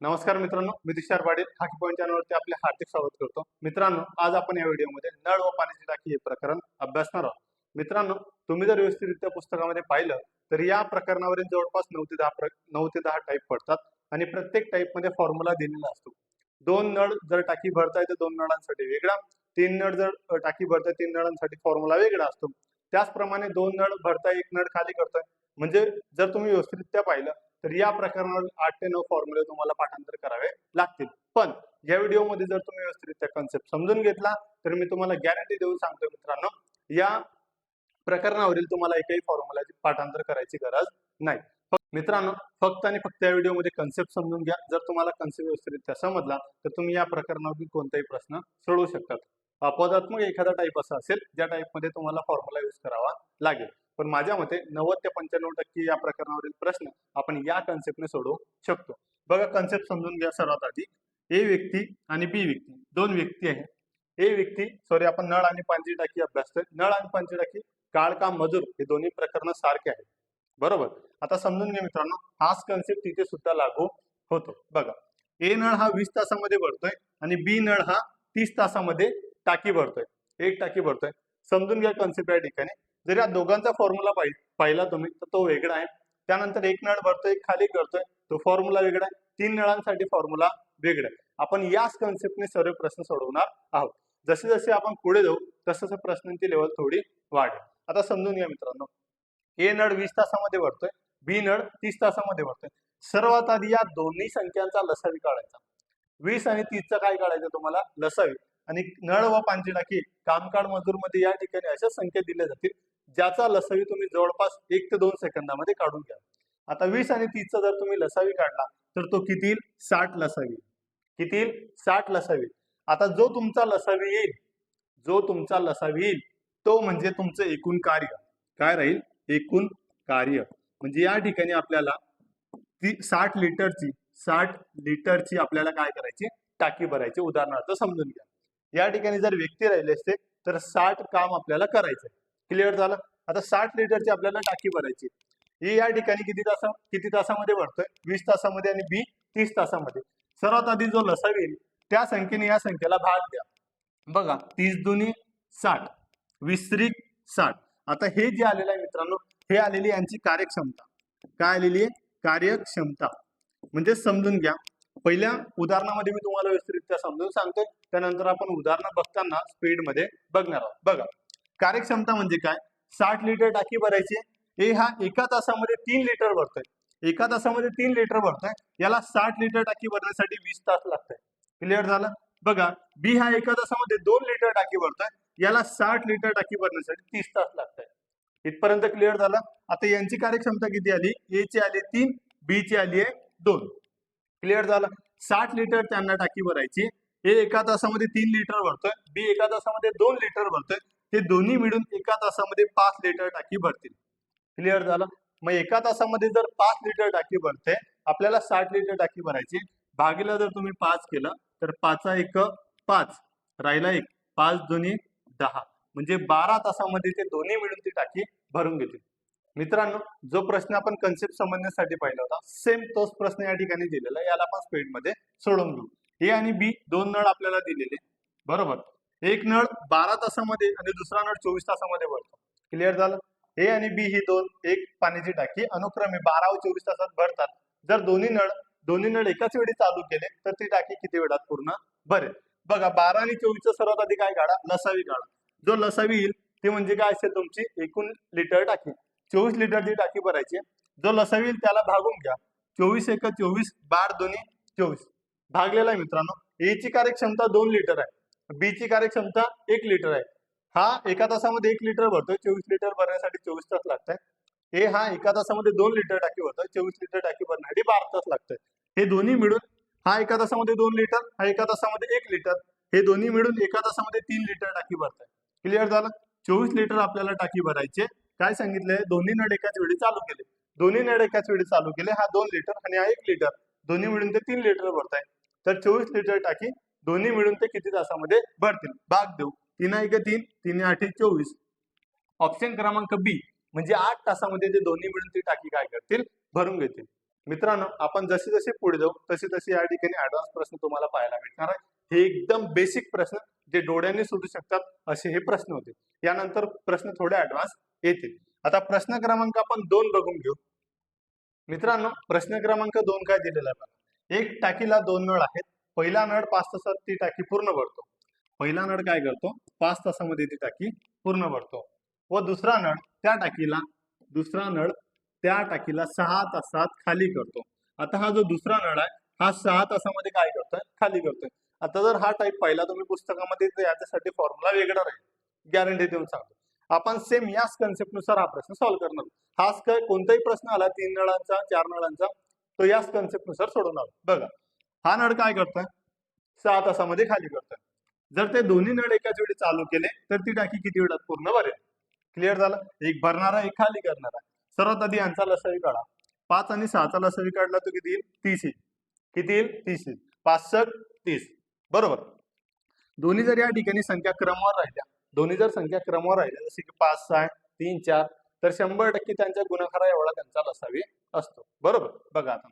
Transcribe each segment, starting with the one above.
नमस्कार मित्रांनो मी तुषार पाटील हाकी पॉईंट चॅनलवरती आपले हार्दिक स्वागत करतो. मित्रांनो आज आपण या व्हिडिओमध्ये नळ व पाण्याची टाकी हे प्रकरण अभ्यासणार आहोत. मित्रांनो तुम्ही जर व्यवस्थितरित्या पुस्तकामध्ये पाहिलं तर या प्रकरणावरील जवळपास नऊ ते दहा प्र नऊ ते दहा टाईप पडतात आणि प्रत्येक टाईपमध्ये फॉर्म्युला दिलेला असतो. दोन नळ जर टाकी भरताय तर दोन नळांसाठी वेगळा. तीन नळ जर टाकी भरताय तीन नळांसाठी फॉर्म्युला वेगळा असतो. त्याचप्रमाणे दोन नळ भरताय एक नळ खाली करताय. म्हणजे जर तुम्ही व्यवस्थितरित्या पाहिलं तर या प्रकरणावर आठ ते नऊ फॉर्म्युले तुम्हाला पाठांतर करावे लागतील. पण या व्हिडिओमध्ये जर तुम्ही व्यवस्थितरित्या कन्सेप्ट समजून घेतला तर मी तुम्हाला गॅरंटी देऊन सांगतो मित्रांनो या प्रकरणावरील तुम्हाला एकही फॉर्म्युलाची पाठांतर करायची गरज नाही. मित्रांनो फक्त आणि फक्त या व्हिडिओमध्ये कन्सेप्ट समजून घ्या. जर तुम्हाला कन्सेप्ट व्यवस्थितरित्या समजला तर तुम्ही या प्रकरणावरील कोणताही प्रश्न सोडवू शकतात. अपवादात्मक एखादा टाईप असा असेल ज्या टाईपमध्ये तुम्हाला फॉर्म्युला यूज करावा लागेल. पण माझ्या मते नव्वद ते पंच्याण्णव टक्के या प्रकरणावरील प्रश्न आपण या कन्सेप्टने सोडवू शकतो. बघा कन्सेप्ट समजून घ्या सर्वात आधी. ए व्यक्ती आणि बी व्यक्ती. दोन व्यक्ती आहे ए व्यक्ती सॉरी आपण नळ आणि पांची टाकी अभ्यासतोय नळ आणि पांची टाकी काळ काम मजूर हे दोन्ही प्रकरण सारखे आहेत. बरोबर? आता समजून घ्या मित्रांनो. हाच कन्सेप्ट तिथे सुद्धा लागू होतो. बघा. ए नळ हा वीस तासामध्ये भरतोय आणि बी नळ हा तीस तासामध्ये टाकी भरतोय. एक टाकी भरतोय. समजून घ्या कन्सेप्ट या ठिकाणी. जर या दोघांचा फॉर्म्युला पाहिला तुम्ही तर तो वेगळा आहे. त्यानंतर एक नळ भरतोय एक खाली करतोय तो फॉर्म्युला वेगळा आहे. तीन नळांसाठी फॉर्म्युला वेगळा आहे. आपण याच कन्सेप्टने सर्व प्रश्न सोडवणार आहोत. जसे जसे आपण पुढे जाऊ तसं प्रश्नांची लेवल थोडी वाढेल. आता समजून घ्या मित्रांनो. ए नळ वीस तासामध्ये भरतोय बी नळ तीस तासामध्ये भरतोय. सर्वात आधी या दोन्ही संख्यांचा लसावी काढायचा. वीस आणि तीसचा काय काढायचं तुम्हाला? लसावी. आणि नळ व पांची टाकी कामकाळ मजूरमध्ये या ठिकाणी अशा संख्या दिल्या जातील ज्याचा लसावी तुम्ही जवळपास एक ते दोन सेकंदामध्ये काढून घ्या. आता वीस आणि तीसचा जर तुम्ही लसावी काढला तर तो किती? येईल साठ लसावी. किती? येईल साठ लसावी. आता जो तुमचा लसावी येईल जो तुमचा लसावी येईल तो म्हणजे तुमचं एकूण कार्य. काय राहील? एकूण कार्य. म्हणजे या ठिकाणी आपल्याला ती साठ लिटरची साठ लिटरची आपल्याला काय करायची? टाकी भरायची. उदाहरणार्थ समजून घ्या. या ठिकाणी जर व्यक्ती राहिले असते तर साठ काम आपल्याला करायचं. क्लिअर झालं? आता साठ लिटरची आपल्याला टाकी भरायची. ही या ठिकाणी किती तासा किती तासामध्ये भरतोय? वीस तासामध्ये आणि बी तीस तासामध्ये. सर्वात आधी जो लसावी येईल त्या संख्येने या संख्येला भाग द्या. बघा तीस दुनी साठ विसरी साठ. आता हे जे आलेलं आहे मित्रांनो हे आलेली यांची कार्यक्षमता. काय आलेली आहे? कार्यक्षमता. म्हणजे समजून घ्या. पहिल्या उदाहरणामध्ये मी तुम्हाला व्यवस्थितरित्या समजून सांगतो त्यानंतर आपण उदाहरणं बघताना स्पीडमध्ये बघणार आहोत. बघा कार्यक्षमता म्हणजे काय? साठ लिटर टाकी भरायची. ए हा एका तासामध्ये तीन लिटर भरतोय. एका तासामध्ये तीन लिटर भरतोय. याला साठ लिटर टाकी भरण्यासाठी वीस तास लागतंय. क्लिअर झालं? बघा बी हा एका तासामध्ये दोन लिटर टाकी भरतोय. याला साठ लिटर टाकी भरण्यासाठी तीस तास लागतंय. इथपर्यंत क्लिअर झालं? आता यांची कार्यक्षमता किती आली? ए ची आली तीन बी ची आली आहे दोन. क्लिअर झालं? साठ लिटर त्यांना टाकी भरायची. ए एका तासामध्ये तीन लिटर भरतोय. बी एका तासामध्ये दोन लिटर भरतोय. हे दोन्ही मिळून एका तासामध्ये पाच लिटर टाकी भरतील. क्लिअर झालं? मग एका तासामध्ये जर पाच लिटर टाकी भरते आपल्याला साठ लिटर टाकी भरायची. भागीला जर तुम्ही पाच केलं तर पाचा एक पाच. राहिला एक पाच दोन्ही दहा. म्हणजे बारा तासामध्ये ते दोन्ही मिळून ती टाकी भरून घेतील. मित्रांनो जो प्रश्न आपण कन्सेप्ट समजण्यासाठी पाहिला होता सेम तोच प्रश्न या ठिकाणी दिलेला याला आपण स्पीडमध्ये सोडून घेऊ ए आणि बी दोन नळ आपल्याला दिलेले बरोबर? एक नळ बारा तासामध्ये आणि दुसरा नळ चोवीस तासामध्ये भरतो. क्लिअर झालं? ए आणि बी ही दोन एक पाण्याची टाकी अनुक्रमे बारा व चोवीस तासात भरतात. जर दोन्ही नळ दोन्ही नळ एकाच वेळी चालू केले तर ती टाकी किती वेळात पूर्ण भरेल? बघा बारा आणि चोवीसचा सर्वात आधी काय काढा? लसावी काढा. जो लसावी येईल ती म्हणजे काय असेल तुमची एकूण लिटर टाकी. चोवीस लिटरची टाकी भरायची जो लसावी त्याला भागून घ्या. चोवीस एक चोवीस बार दोन्ही चोवीस. भागलेला आहे मित्रांनो. ए ची कार्यक्षमता दोन लिटर आहे. बी ची कार्यक्षमता एक लिटर आहे. हा एका तासामध्ये एक लिटर भरतोय. चोवीस लिटर भरण्यासाठी चोवीस तास लागतात ए हा एका तासामध्ये दोन लिटर टाकी भरतोय. चोवीस लिटर टाकी भरण्यासाठी बारा तास लागतंय. हे दोन्ही मिळून हा एका तासामध्ये दोन लिटर हा एका तासामध्ये एक लिटर हे दोन्ही मिळून एका तासामध्ये तीन लिटर टाकी भरताय. क्लिअर झालं? चोवीस लिटर आपल्याला टाकी भरायचे काय सांगितलंय? दोन्ही नळ एकाच वेळी चालू केले. दोन्ही नळ एकाच वेळी चालू केले. हा दोन लिटर आणि हा एक लिटर दोन्ही मिळून ते तीन लिटर भरताय. तर चोवीस लिटर टाकी दोन्ही मिळून ते किती तासामध्ये भरतील? भाग देऊ. तीन एक तीन तीन आठ चोवीस. ऑप्शन क्रमांक बी म्हणजे आठ तासामध्ये ते दोन्ही मिळून ती टाकी काय करतील? भरून घेतील. मित्रांनो आपण जसे जसे पुढे जाऊ तसे तसे या ठिकाणी ऍडव्हान्स प्रश्न तुम्हाला पाहायला भेटणार आहे. हे एकदम बेसिक प्रश्न जे डोळ्यांनी सुटू शकतात असे हे प्रश्न होते. यानंतर प्रश्न थोडे ऍडव्हान्स येतील. आता प्रश्न क्रमांक आपण दोन बघून घेऊ. मित्रांनो प्रश्न क्रमांक दोन काय दिलेला आहे एक टाकीला दोन नळ आहेत. पहिला नळ पाच तासात ती टाकी पूर्ण भरतो. पहिला नळ काय करतो? पाच तासामध्ये ती टाकी पूर्ण भरतो. व दुसरा नळ त्या टाकीला दुसरा नळ त्या टाकीला सहा तासात खाली करतो. आता हा जो दुसरा नळ आहे हा सहा तासामध्ये काय करतोय? खाली करतोय. आता जर हा टाईप पाहिला तुम्ही पुस्तकामध्ये तर याच्यासाठी फॉर्म्युला वेगळा राहील. गॅरंटी देऊन सांगतो. आपण सेम याच कन्सेप्टनुसार हा प्रश्न सॉल्व्ह करणार हाच काय कोणताही प्रश्न आला तीन नळांचा चार नळांचा तो याच कन्सेप्टनुसार सोडवणार बघा हा नळ काय करतोय? सहा तासामध्ये खाली करतोय. जर ते दोन्ही नळ एकाच वेळी चालू केले तर ती टाकी किती वेळात पूर्ण भरेल? क्लिअर झालं? एक भरणारा एक खाली करणारा. सर्वात आधी यांचा लसावी काढा. पाच आणि सहाचा लसावी काढला तो किती येईल? तीस येईल. किती येईल? तीस येईल. पाच सक तीस. बरोबर. दोन्ही जर या ठिकाणी संख्या क्रमवार राहिल्या दोन्ही जर संख्या क्रमवार राहिल्या जसे की पाच सहा तीन चार तर शंभर टक्के त्यांच्या गुणाकारा एवढा त्यांचा लसावी असतो. बरोबर. बघा आता.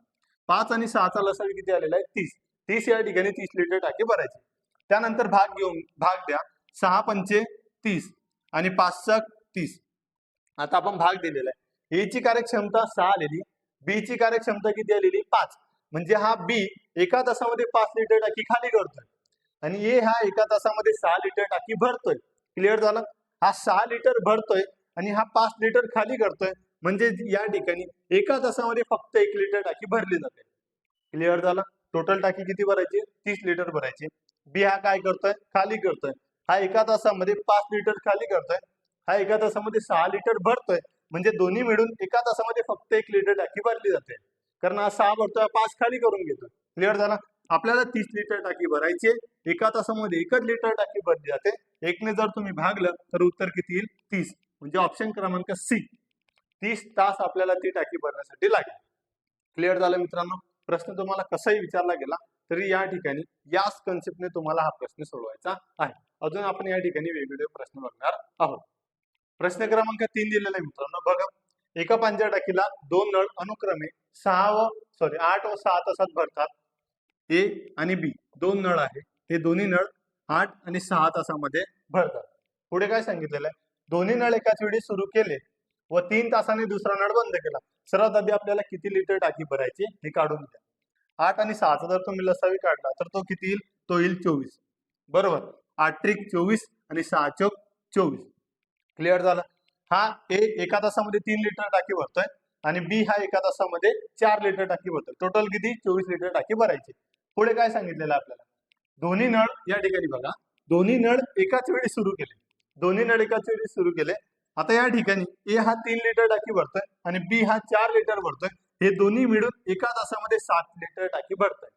पाच आणि सहाचा लसावी किती आलेला आहे? तीस. तीस या ठिकाणी तीस लिटर टाकी भरायची. त्यानंतर भाग घेऊन भाग द्या. सहा पंचे तीस आणि पाच सक तीस. आता आपण भाग दिलेला आहे. ए ची कार्यक्षमता सहा आलेली बी ची कार्यक्षमता किती आलेली? पाच. म्हणजे हा बी एका तासामध्ये पाच लिटर टाकी खाली करतोय. आणि ए हा एका तासामध्ये सहा लिटर टाकी भरतोय. क्लिअर झालं? हा सहा लिटर भरतोय आणि हा पाच लिटर खाली करतोय. म्हणजे या ठिकाणी एका तासामध्ये फक्त एक लिटर टाकी भरली जाते. क्लिअर झालं? टोटल टाकी किती भरायची? तीस लिटर भरायची. बी हा काय करतोय? खाली करतोय. हा एका तासामध्ये पाच लिटर खाली करतोय. हा एका तासामध्ये सहा लिटर भरतोय. म्हणजे दोन्ही मिळून एका तासामध्ये फक्त एक लिटर टाकी भरली जाते. कारण हा सहा भरतोय पाच खाली करून घेतोय क्लिअर झाला? आपल्याला तीस लिटर टाकी भरायची एका तासामध्ये एकच लिटर टाकी भरली जाते. एकने जर तुम्ही भागलं तर उत्तर किती येईल? तीस. म्हणजे ऑप्शन क्रमांक सी तीस तास आपल्याला ती टाकी भरण्यासाठी लागेल. क्लिअर झालं मित्रांनो? प्रश्न तुम्हाला कसाही विचारला गेला तरी या ठिकाणी याच कन्सेप्टने तुम्हाला हा प्रश्न सोडवायचा आहे. अजून आपण या ठिकाणी वेगवेगळे प्रश्न बघणार आहोत. प्रश्न क्रमांक तीन दिलेला आहे मित्रांनो बघा. एका पांजऱ्या टाकीला दोन नळ अनुक्रमे सहा व सॉरी आठ व सहा तासात भरतात. ए आणि बी दोन नळ आहे. हे दोन्ही नळ आठ आणि सहा तासामध्ये भरतात. पुढे काय सांगितलेलं आहे? दोन्ही नळ एकाच वेळी सुरू केले व तीन तासाने दुसरा नळ बंद केला. सर्वात आधी आपल्याला किती लिटर टाकी भरायची हे काढून द्या आठ आणि सहाचा जर तुम्ही लसावी काढला तर तो किती येईल? तो येईल चोवीस. बरोबर. आठ ट्रिक चोवीस आणि सहा चौक चोवीस. क्लिअर झालं? हा ए एका तासामध्ये तीन लिटर टाकी भरतोय आणि बी हा एका तासामध्ये चार लिटर टाकी भरतोय. टोटल किती? चोवीस लिटर टाकी भरायची. पुढे काय सांगितलेलं आपल्याला? दोन्ही नळ या ठिकाणी बघा. दोन्ही नळ एकाच वेळी सुरू केले. दोन्ही नळ एकाच वेळी सुरू केले. आता या ठिकाणी ए हा तीन लिटर टाकी भरतोय आणि बी हा चार लिटर भरतोय. हे दोन्ही मिळून एका तासामध्ये सात लिटर टाकी भरतोय.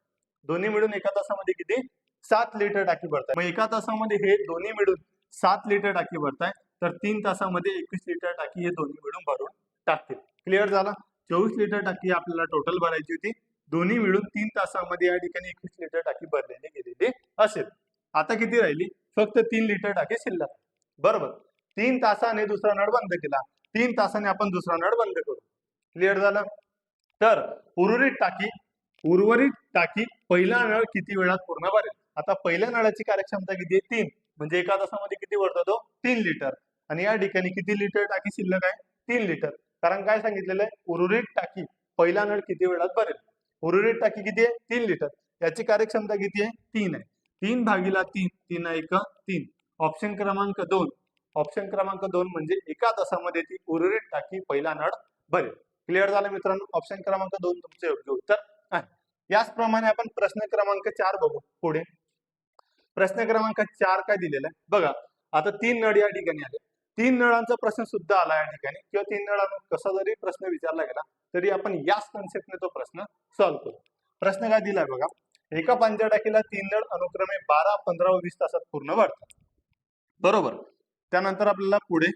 दोन्ही मिळून एका तासामध्ये किती? सात लिटर टाकी भरताय. मग एका तासामध्ये हे दोन्ही मिळून सात लिटर टाकी भरताय. तर तीन तासामध्ये एकवीस लिटर टाकी हे दोन्ही मिळून भरून टाकतील. क्लिअर झाला? चोवीस लिटर टाकी आपल्याला टोटल भरायची होती. दोन्ही मिळून तीन तासामध्ये या ठिकाणी एकवीस लिटर टाकी भरलेली गेलेली असेल. आता किती राहिली? फक्त तीन लिटर टाकी शिल्लक. बरोबर. तीन तासाने दुसरा नळ बंद केला. तीन तासाने आपण दुसरा नळ बंद करू. क्लिअर झालं? तर उर्वरित टाकी उर्वरित टाकी पहिला नळ किती वेळात पूर्ण भरेल? आता पहिल्या नळाची कार्यक्षमता किती आहे? तीन. म्हणजे एका तासामध्ये किती भरतो तो? तीन लिटर. आणि या ठिकाणी किती लिटर टाकी शिल्लक आहे? तीन लिटर. कारण काय सांगितलेलं आहे? उर्वरित टाकी पहिला नळ किती वेळात भरेल? उर्वरित टाकी किती आहे? तीन लिटर. याची कार्यक्षमता किती आहे? तीन आहे. तीन भागीला तीन तीन एक तीन. ऑप्शन क्रमांक दोन. ऑप्शन क्रमांक दोन म्हणजे एका तासामध्ये ती उर्वरित टाकी पहिला नळ भरेल. क्लिअर झालं मित्रांनो? ऑप्शन क्रमांक दोन तुमचं योग्य उत्तर आहे. याचप्रमाणे आपण प्रश्न क्रमांक चार बघू पुढे. प्रश्न क्रमांक चार काय दिलेला आहे? बघा आता तीन नळ या ठिकाणी आले. तीन नळांचा प्रश्न सुद्धा आला या ठिकाणी. किंवा तीन नळांना कसा जरी प्रश्न विचारला गेला तरी आपण याच कन्सेप्टने तो प्रश्न सॉल्व्ह करू. प्रश्न काय दिलाय बघा? एका पांजर टाकीला तीन नळ अनुक्रमे बारा पंधरा व वीस तासात पूर्ण वाढतात. बरोबर? त्यानंतर आपल्याला पुढे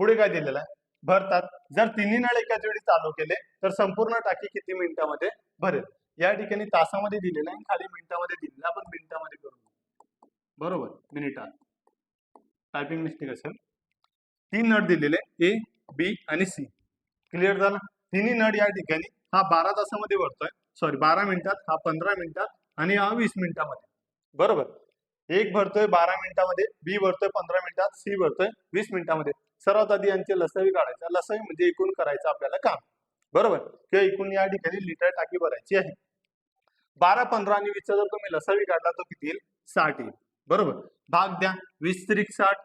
पुढे काय दिलेलं आहे? भरतात. जर तिन्ही नळ एकाच वेळी चालू केले तर संपूर्ण टाकी किती मिनिटामध्ये भरेल? या ठिकाणी तासामध्ये दिलेलं आहे आणि खाली मिनिटामध्ये दिलेलं आपण मिनिटामध्ये करून घेऊ. बरोबर. मिनिटात टायपिंग मिस्टेक असेल तीन नट दिलेले ए बी आणि सी क्लिअर झाला? तिन्ही नट या ठिकाणी. हा बारा तासामध्ये भरतोय सॉरी बारा मिनिटात हा पंधरा मिनिटात आणि हा वीस मिनिटामध्ये. बरोबर. एक भरतोय बारा मिनिटामध्ये. बी भरतोय पंधरा मिनिटात. सी भरतोय वीस मिनिटामध्ये. सर्वात आधी यांचे लसावी काढायचा. लसावी म्हणजे एकूण करायचं आपल्याला काम. बरोबर. किंवा एकूण या ठिकाणी लिटर टाकी भरायची आहे. बारा पंधरा आणि वीसचा जर तुम्ही लसावी काढला तो किती येईल? साठ येईल. बरोबर. भाग द्या. वीस त्रिक साठ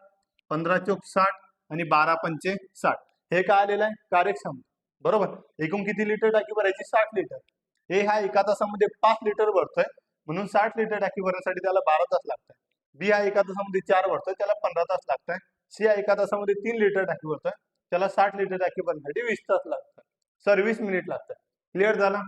पंधरा चौक साठ आणि बारा पंचे साठ. हे काय आलेलं आहे? कार्यक्षम. बरोबर. एकूण किती लिटर टाकी भरायची? साठ लिटर. हे हा एका तासामध्ये पाच लिटर भरतोय. म्हणून साठ लिटर टाकी भरण्यासाठी त्याला बारा तास लागतात बी हा एका तासामध्ये चार भरतोय. त्याला पंधरा तास लागतंय. सी हा एका तासामध्ये तीन लिटर टाकी भरतोय. त्याला साठ लिटर टाकी भरण्यासाठी वीस तास लागतात सर वीस मिनिट लागतात क्लिअर झाला?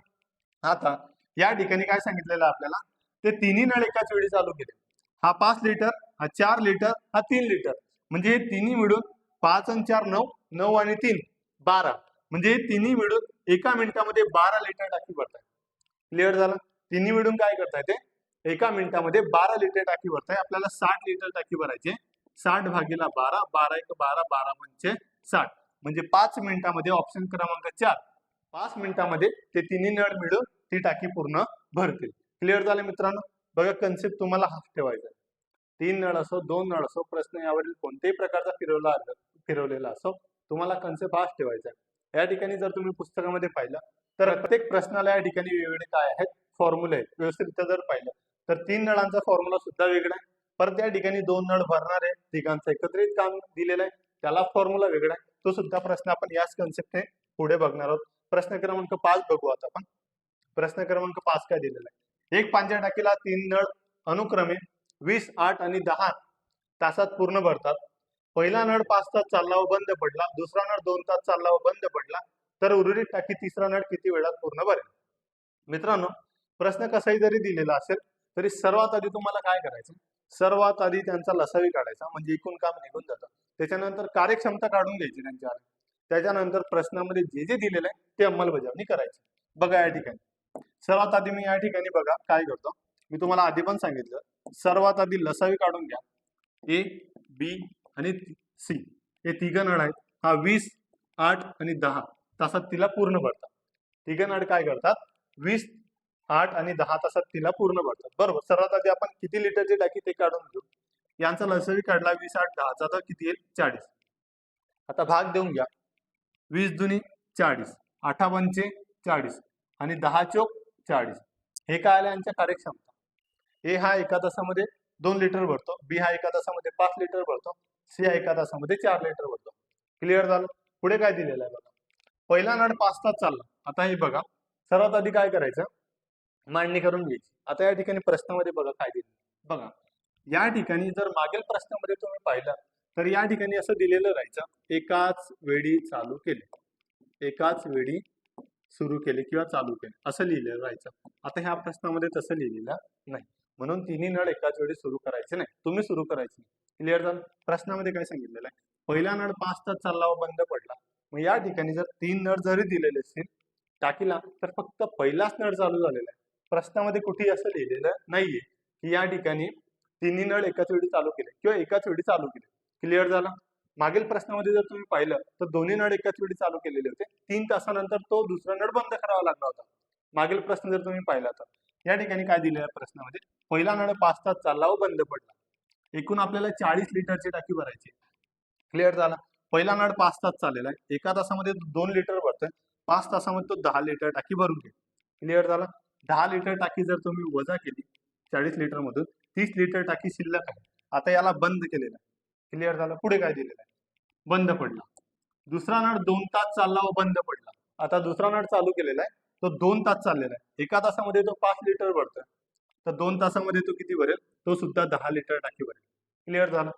आता या ठिकाणी काय सांगितलेलं आपल्याला? ते तिन्ही नळ एकाच वेळी चालू केले. हा पाच लिटर हा चार लिटर हा तीन लिटर म्हणजे हे तिन्ही मिळून पाच आणि चार नऊ नऊ आणि तीन बारा. म्हणजे हे तिन्ही मिळून एका मिनिटामध्ये बारा लिटर टाकी भरताय. क्लिअर झालं? तिन्ही मिळून काय करताय ते? एका मिनिटामध्ये बारा लिटर टाकी भरताय. आपल्याला साठ लिटर टाकी भरायचे साठ भागीला बारा बारा एक बारा बारा पंचे साठ. म्हणजे पाच मिनिटामध्ये ऑप्शन क्रमांक चार. पाच मिनिटामध्ये ते तिन्ही नळ मिळून ती टाकी पूर्ण भरतील. क्लिअर झाले मित्रांनो? बघा कन्सेप्ट तुम्हाला हाफ ठेवायचा आहे. तीन नळ असो दोन नळ असो प्रश्न यावरील कोणत्याही प्रकारचा फिरवला फिरवलेला असो तुम्हाला कन्सेप्ट हाफ ठेवायचा आहे. या ठिकाणी जर तुम्ही पुस्तकामध्ये पाहिलं तर प्रत्येक प्रश्नाला या ठिकाणी वेगवेगळे काय आहेत? फॉर्म्युले व्यवस्थितरित्या जर पाहिलं तर तीन नळांचा फॉर्म्युला सुद्धा वेगळा आहे. परत या ठिकाणी दोन नळ भरणार आहे. तिघांचं एकत्रित काम दिलेलं आहे. त्याला फॉर्म्युला वेगळा आहे. तो सुद्धा प्रश्न आपण याच कन्सेप्टने पुढे बघणार आहोत. प्रश्न क्रमांक पाच बघू आता आपण. प्रश्न क्रमांक पाच काय दिलेला आहे? एक पांढऱ्या टाकीला तीन नळ अनुक्रमे वीस आठ आणि दहा तासात पूर्ण भरतात. पहिला नळ पाच तास चालला व बंद पडला. दुसरा नळ दोन तास चालला व बंद पडला. तर उर्वरित टाकी तिसरा नळ किती वेळात पूर्ण भरेल? मित्रांनो प्रश्न कसाही जरी दिलेला असेल तरी सर्वात आधी तुम्हाला काय करायचं? सर्वात आधी त्यांचा लसावी काढायचा म्हणजे एकूण काम निघून जातं. त्याच्यानंतर कार्यक्षमता काढून घ्यायची त्यांच्या त्याच्यानंतर प्रश्नामध्ये जे जे दिलेलं आहे ते अंमलबजावणी करायची. बघा या ठिकाणी. सर्वात आधी मी या ठिकाणी बघा काय करतो. मी तुम्हाला आधी पण सांगितलं. सर्वात आधी लसावी काढून घ्या. ए बी आणि सी. हे तिघ नळ आहेत. हा वीस आठ आणि दहा. तासात तिला पूर्ण भरतात तिघ नळ काय करतात? वीस आठ आणि दहा तासात तिला पूर्ण भरतात बरोबर. सर्वात आधी आपण किती लिटरची टाकी ते काढून घेऊ? यांचा लसवी काढला वीस आठ दहाचा. तर किती येईल? चाळीस. आता भाग देऊन घ्या. वीस दुनी चाळीस. आठा पंचे चाळीस. आणि दहा चोक चाळीस. हे काय आलं यांच्या कार्यक्षमता? ए हा एका तासामध्ये दोन लिटर भरतो बी हा एका तासामध्ये पाच लिटर भरतो सी हा एका तासामध्ये चार लिटर भरतो. क्लिअर झालं? पुढे काय दिलेलं आहे बघा. पहिला नळ पाच तास चालला. आता हे बघा. सर्वात आधी काय करायचं? मांडणी करून घ्यायची. आता या ठिकाणी प्रश्नामध्ये बघा काय दिलं बघा. या ठिकाणी जर मागील प्रश्नामध्ये तुम्ही पाहिलं तर या ठिकाणी असं दिलेलं राहायचं एकाच वेळी चालू केले. एकाच वेळी सुरू केले किंवा चालू केले. असं लिहिलेलं राहायचं. आता ह्या प्रश्नामध्ये तसं लिहिलेलं नाही. म्हणून तिन्ही नळ एकाच वेळी सुरू करायचे नाही. तुम्ही सुरू करायचे क्लिअर झालं? प्रश्नामध्ये काय सांगितलेलं आहे? पहिला नळ पाच तास चालला व बंद पडला. मग या ठिकाणी जर तीन नळ जरी दिलेले असतील टाकीला तर फक्त पहिलाच नळ चालू झालेला आहे. प्रश्नामध्ये कुठेही असं लिहिलेलं नाहीये की या ठिकाणी तिन्ही नळ एकाच वेळी चालू केले किंवा एकाच वेळी चालू केले. क्लिअर झाला? मागील प्रश्नामध्ये जर तुम्ही पाहिलं तर दोन्ही नळ एकाच वेळी चालू केलेले होते. तीन तासानंतर तो दुसरा नळ बंद करावा लागला होता. मागील प्रश्न जर तुम्ही पाहिला तर या ठिकाणी काय दिलेल्या प्रश्नामध्ये? पहिला नळ पाच तास चालला व बंद पडला. एकूण आपल्याला चाळीस लिटरची टाकी भरायची. क्लिअर झाला? पहिला नळ पाच तास चाललेला आहे. एका तासामध्ये दोन लिटर भरतोय. पाच तासामध्ये तो दहा लिटर टाकी भरून घे. क्लिअर झाला? दहा लिटर टाकी जर तुम्ही वजा केली चाळीस लिटर मधून तीस लिटर टाकी शिल्लक आहे. आता याला बंद केलेलं आहे. क्लिअर झालं? पुढे काय दिलेलं आहे? बंद पडला. दुसरा नळ दोन तास चालला व बंद पडला. आता दुसरा नळ चालू केलेला आहे. तो दोन तास चाललेला आहे. एका तासामध्ये तो पाच लिटर भरतोय. तर दोन तासामध्ये तो किती भरेल? तो सुद्धा दहा लिटर टाकी भरेल. क्लिअर झाला?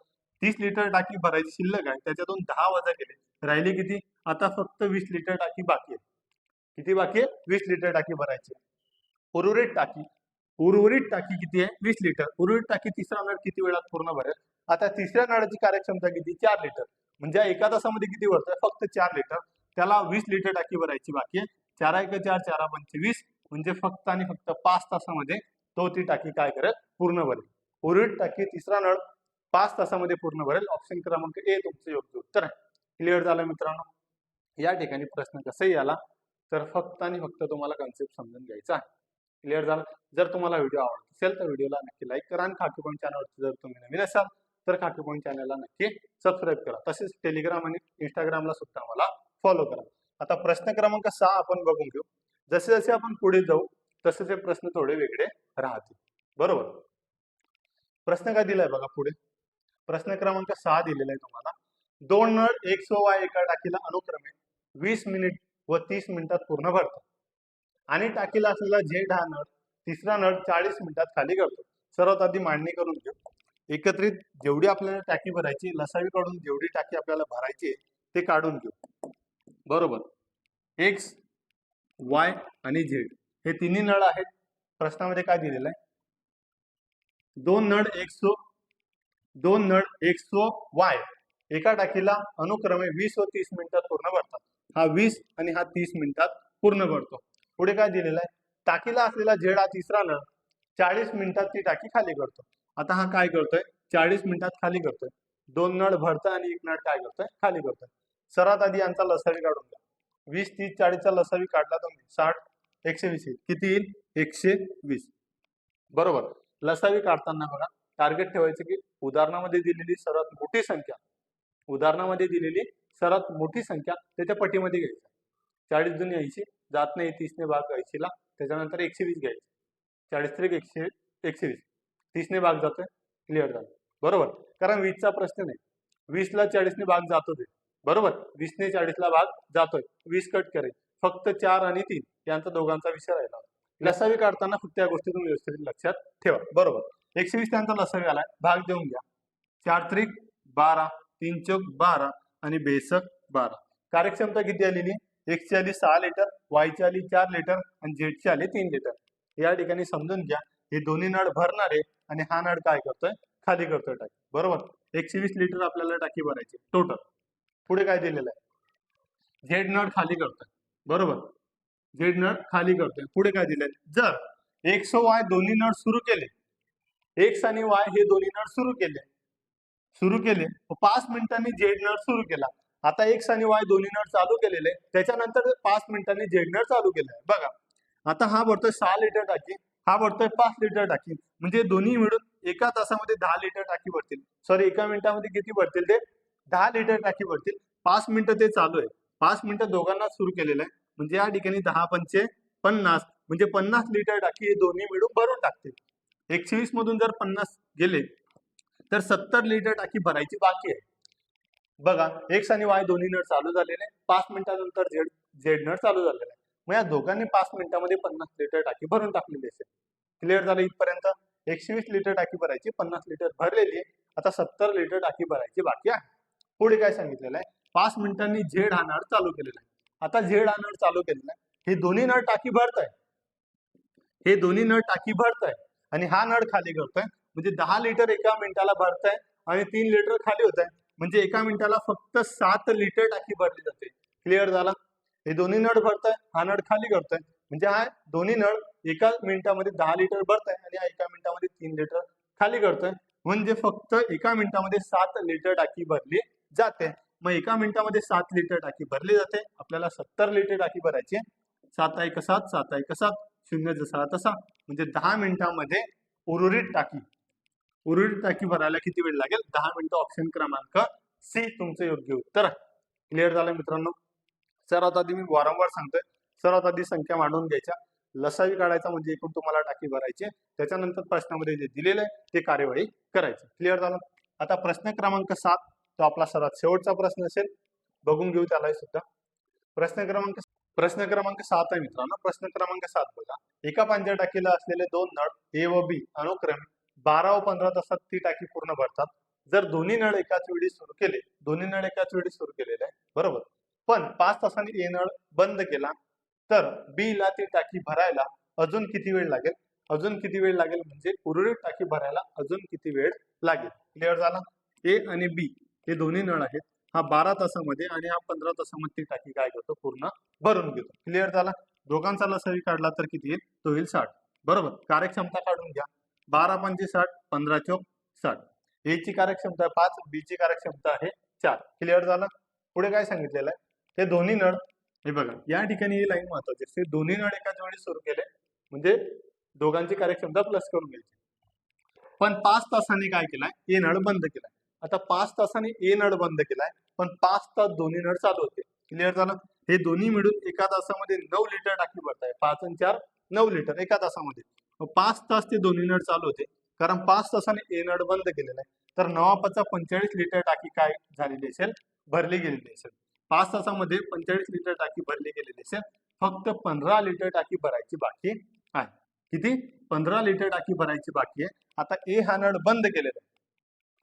तीस लिटर टाकी भरायची शिल्लक आहे. त्याच्यातून दहा वजा केले. राहिले किती? आता फक्त वीस लिटर टाकी बाकी आहे. किती बाकी आहे? वीस लिटर टाकी भरायची आहे. उर्वरित टाकी. उर्वरित टाकी किती आहे? वीस लिटर. उर्वरित टाकी तिसरा नळ किती वेळात पूर्ण भरेल? आता तिसऱ्या नळाची कार्यक्षमता किती? चार लिटर. म्हणजे एका तासामध्ये किती भरतोय फक्त चार लिटर. त्याला वीस लिटर टाकी भरायची बाकी आहे. चारा एक चार चारा पंचवीस म्हणजे फक्त आणि फक्त पाच तासामध्ये तो ती टाकी काय करेल? पूर्ण भरेल. उर्वरित टाकी तिसरा नळ पाच तासामध्ये पूर्ण भरेल. ऑप्शन क्रमांक ए तुमचं योग्य उत्तर आहे. क्लिअर झालं मित्रांनो? या ठिकाणी प्रश्न कसाही आला तर फक्त आणि फक्त तुम्हाला कन्सेप्ट समजून घ्यायचा आहे. क्लिअर झालं? जर तुम्हाला व्हिडिओ आवडत असेल तर व्हिडिओला नक्की लाईक करा आणि खाकी पॉईंट चॅनलवरती जर तुम्ही नवीन असाल तर खाकी पॉईंट चॅनलला नक्की सबस्क्राईब करा. तसेच टेलिग्राम आणि इंस्टाग्रामला सुद्धा मला फॉलो करा. आता प्रश्न क्रमांक सहा आपण बघून घेऊ. जसे जसे आपण पुढे जाऊ तसे ते प्रश्न थोडे वेगळे राहतील. बरोबर? प्रश्न काय दिलाय बघा पुढे. प्रश्न क्रमांक सहा दिलेला आहे तुम्हाला. दोन नळ एक सो वा एका टाकीला अनुक्रमे वीस मिनिट व तीस मिनिटात पूर्ण भरतात. आणि टाकीला असलेला झेड हा नळ तिसरा नळ चाळीस मिनिटात खाली करतो. सर्वात आधी मांडणी करून घेऊ. एकत्रित जेवढी आपल्याला टाकी भरायची लसावीकडून जेवढी टाकी आपल्याला भरायची ते काढून घेऊ. बरोबर. एक्स वाय आणि झेड हे तिन्ही नळ आहेत. प्रश्नामध्ये काय दिलेलं आहे? दोन नळ एक्सो दोन नळ एक्सो वाय एका टाकीला अनुक्रमे वीस व तीस मिनिटात पूर्ण भरतात. हा वीस आणि हा तीस मिनिटात पूर्ण भरतो. पुढे काय दिलेलं आहे? टाकीला असलेला झेड हा तिसरा नळ चाळीस मिनिटात ती टाकी खाली करतो. आता हा काय करतोय? चाळीस मिनिटात खाली करतोय. दोन नळ भरतोय आणि एक नळ काय करतोय? खाली करतोय. सरात आधी यांचा लसावी काढून द्या वीस तीस चाळीसचा लसावी काढला तुम्ही. साठ एकशे वीस येईल. किती येईल? एकशे वीस. बरोबर. लसावी काढताना बघा टार्गेट ठेवायचं की उदाहरणामध्ये दिलेली सर्वात मोठी संख्या. उदाहरणामध्ये दिलेली सर्वात मोठी संख्या त्याच्या पटीमध्ये घ्यायची. चाळीस जुनी ऐंशी जात नाही तीसने भाग ऐंशीला त्याच्यानंतर एकशे वीस घ्यायचे. चाळीस त्रिक एकशे एकशे वीस. तीसने भाग जातोय क्लिअर झालं. बरोबर? कारण वीसचा प्रश्न नाही. वीसला चाळीसने भाग जातो ते. बरोबर? वीसने चाळीसला भाग जातोय. वीस कट करेल फक्त चार आणि तीन यांचा दोघांचा विषय राहिला. लसावी काढताना फक्त या गोष्टी तुम्ही व्यवस्थित लक्षात ठेवा. बरोबर? एकशे वीस त्यांचा लसावी आलाय. भाग देऊन घ्या. चार त्रिक बारा तीन चौक बारा आणि बेसक बारा. कार्यक्षमता किती आलेली? एकशे आली सहा लिटर वायची आली चार लिटर आणि झेडची आली तीन लिटर. या ठिकाणी समजून घ्या हे दोन्ही नळ भरणार आहे आणि हा नळ काय करतोय? खाली करतोय टाकी. बरोबर? एकशे वीस लिटर आपल्याला टाकी भरायची टोटल पुढे काय दिलेलं आहे? झेड नळ खाली करतोय. बरोबर? झेड नळ खाली करतोय. पुढे काय दिलंय? जर एक्स वाय दोन्ही नळ सुरू केले एक्स आणि वाय हे दोन्ही नळ सुरू केले सुरू केले पाच मिनिटांनी झेड नळ सुरू केला आता एक्स आणि वाय दोन्ही नळ चालू केलेले त्याच्यानंतर पाच मिनिटांनी झेड नळ चालू केलाय बघा. आता हा भरतोय सहा लिटर टाकी. हा भरतोय पाच लिटर टाकी. म्हणजे दोन्ही मिळून एका तासामध्ये दहा लिटर टाकी भरतील. सॉरी एका मिनिटामध्ये किती भरतील ते? दहा लिटर टाकी भरतील. पाच मिनिटं ते चालू आहे. पाच मिनिटं दोघांना सुरू केलेलं आहे. म्हणजे या ठिकाणी दहा पंचे पन्नास. म्हणजे पन्नास लिटर टाकी हे दोन्ही मिळून भरून टाकतील. एकशे वीस मधून जर पन्नास गेले तर सत्तर लिटर टाकी भरायची बाकी आहे. बघा एक्स आणि वाय दोन्ही नळ चालू झालेले पाच मिनिटानंतर झेड झेड नळ चालू झालेला आहे मग या दोघांनी पाच मिनिटामध्ये पन्नास लिटर टाकी भरून टाकलेली असेल. क्लिअर झालं इथपर्यंत? एकशे वीस लिटर टाकी भरायची पन्नास लिटर भरलेली आहे. आता सत्तर लिटर टाकी भरायची बाकी आहे. पुढे काय सांगितलेलं आहे? पाच मिनिटांनी झेड हा नळ चालू केलेला आहे. आता झेड हा नळ चालू केलेला आहे. हे दोन्ही नळ टाकी भरत आहे हे दोन्ही नळ टाकी भरत आहे आणि हा नळ खाली करतोय. म्हणजे दहा लिटर एका मिनिटाला भरत आहे आणि तीन लिटर खाली होत आहे म्हणजे एका मिनिटाला फक्त सात लिटर टाकी भरली जाते. क्लिअर झाला? हे दोन्ही नळ भरताय हा नळ खाली करतोय. म्हणजे हा दोन्ही नळ एका मिनिटामध्ये दहा लिटर भरताय आणि हा एका मिनिटामध्ये तीन लिटर खाली करतोय. म्हणजे फक्त एका मिनिटामध्ये सात लिटर टाकी भरली जाते. मग एका मिनिटामध्ये सात लिटर टाकी भरली जाते. आपल्याला सत्तर लिटर टाकी भरायची सात एक सात सात एक सात शून्य जसा तसा. म्हणजे दहा मिनिटामध्ये उर्वरित टाकी. उरळी टाकी भरायला किती वेळ लागेल? दहा मिनिटं ऑप्शन क्रमांक सी तुमचं योग्य उत्तर आहे. क्लिअर झालं मित्रांनो? सर्वात आधी मी वारंवार सांगतोय. सर्वात आधी संख्या मांडून घ्यायच्या. लसावी काढायचा म्हणजे एकूण तुम्हाला टाकी भरायची त्याच्यानंतर प्रश्नामध्ये जे दिलेलं आहे ते कार्यवाही करायची क्लिअर झालं? आता प्रश्न क्रमांक सात तो आपला सर्वात शेवटचा प्रश्न असेल. बघून घेऊ त्यालाही सुद्धा. प्रश्न क्रमांक प्रश्न क्रमांक सात आहे मित्रांनो. प्रश्न क्रमांक सात बघा. एका पांढऱ्या टाकीला असलेले दोन नळ ए व बी अनुक्रमे बारा व पंधरा तासात ती टाकी पूर्ण भरतात. जर दोन्ही नळ एकाच वेळी सुरू केले दोन्ही नळ एकाच वेळी सुरू केलेले आहे बरोबर. पण पाच तासांनी ए नळ बंद केला तर बी ला ती टाकी भरायला अजून किती वेळ लागेल? अजून किती वेळ लागेल? म्हणजे उर्वरित टाकी भरायला अजून किती वेळ लागेल? क्लिअर झाला? ए आणि बी हे दोन्ही नळ आहेत. हा बारा तासामध्ये आणि हा पंधरा तासामध्ये ती टाकी काय करतो? पूर्ण भरून घेतो. क्लिअर झाला? दोघांचा लसावी काढला तर किती येईल? तो येईल साठ. बरोबर. कार्यक्षमता काढून घ्या. बारा पंचे साठ पंधरा चौक साठ. ए ची कार्यक्षमता आहे पाच बी ची कार्यक्षमता आहे चार. क्लिअर झालं? पुढे काय सांगितलेलं आहे? हे दोन्ही नळ हे बघा या ठिकाणी ही लाईन महत्वाची असते दोन्ही नळ एकाच वेळी सुरू केले म्हणजे दोघांची कार्यक्षमता प्लस करून घ्यायची. पण पाच तासांनी काय केलाय? ए नळ बंद केलाय. आता पाच तासांनी ए नळ बंद केलाय पण पाच तास दोन्ही नळ चालू होते. क्लिअर झालं? हे दोन्ही मिळून एका तासामध्ये नऊ लिटर टाकी भरताय. पाच आणि चार नऊ लिटर एका तासामध्ये. मग पाच तास ते दोन्ही नळ चालू होते. कारण पाच तासाने ए नळ बंद केलेला आहे तर नवापाचा पंचेचाळीस लिटर टाकी काय झालेली असेल भरली गेलेली असेल पाच तासामध्ये पंचेचाळीस लिटर टाकी भरली गेलेली असेल फक्त पंधरा लिटर टाकी भरायची बाकी आहे. किती? पंधरा लिटर टाकी भरायची बाकी आहे. आता ए हा नळ बंद केलेला आहे.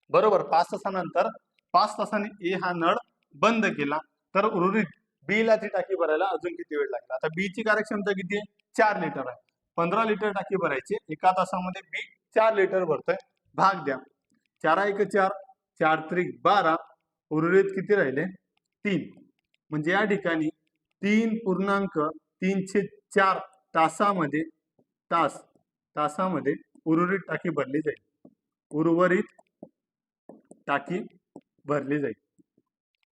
बरोबर पाच तासानंतर पाच तासाने ए हा नळ बंद केला. तर उर्वरित बी ला ती टाकी भरायला अजून किती वेळ लागला? आता बी ची कार्यक्षमता किती आहे? चार लिटर आहे. पंधरा लिटर टाकी भरायची एका तासामध्ये बी चार लिटर भरतोय. भाग द्या. चारा एक चार चार त्रिक बारा उर्वरित किती राहिले? तीन. म्हणजे या ठिकाणी तीन पूर्णांक तीनशे चार तासामध्ये तास तासामध्ये उर्वरित टाकी भरली जाईल. उर्वरित टाकी भरली जाईल.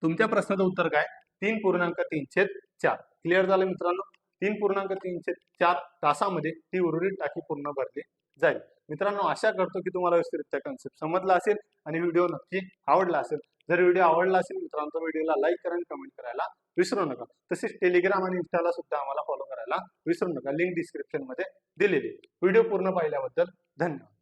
तुमच्या प्रश्नाचं उत्तर काय? तीन पूर्णांक तीनशे चार. क्लिअर झालं मित्रांनो? तीन पूर्णांक तीनशे चार तासामध्ये ती उर्वरित टाकी पूर्ण भरली जाईल. मित्रांनो आशा करतो की तुम्हाला व्यवस्थितरित्या कन्सेप्ट समजला असेल आणि व्हिडिओ नक्की आवडला असेल. जर व्हिडिओ आवडला असेल मित्रांनो व्हिडिओला लाईक करा आणि कमेंट करायला विसरू नका. तसेच टेलिग्राम आणि इन्स्टाला सुद्धा आम्हाला फॉलो करायला विसरू नका. लिंक डिस्क्रिप्शनमध्ये दिलेली व्हिडिओ पूर्ण पाहिल्याबद्दल धन्यवाद.